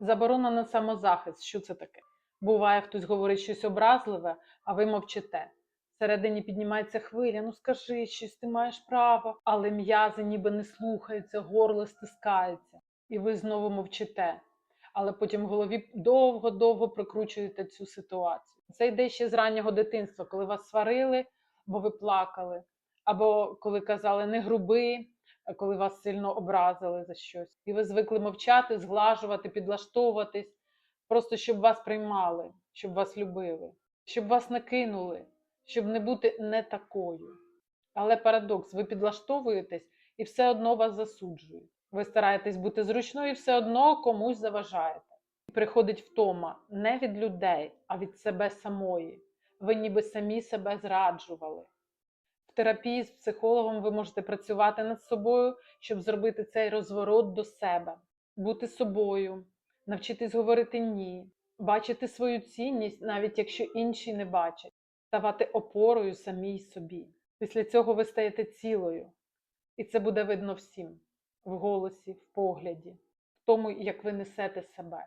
Заборона на самозахист. Що це таке? Буває, хтось говорить щось образливе, а ви мовчите. Всередині піднімається хвиля, ну скажи щось, ти маєш право, але м'язи ніби не слухаються, горло стискається, і ви знову мовчите. Але потім в голові довго-довго прокручуєте цю ситуацію. Це йде ще з раннього дитинства, коли вас сварили, бо ви плакали, або коли казали не груби, коли вас сильно образили за щось. І ви звикли мовчати, зглажувати, підлаштовуватись, просто щоб вас приймали, щоб вас любили, щоб вас накинули, щоб не бути не такою. Але парадокс, ви підлаштовуєтесь і все одно вас засуджують. Ви стараєтесь бути зручною і все одно комусь заважаєте. Приходить втома не від людей, а від себе самої. Ви ніби самі себе зраджували. Терапії з психологом ви можете працювати над собою, щоб зробити цей розворот до себе, бути собою, навчитись говорити ні, бачити свою цінність, навіть якщо інші не бачать, ставати опорою самій собі. Після цього ви стаєте цілою, і це буде видно всім в голосі, в погляді, в тому, як ви несете себе.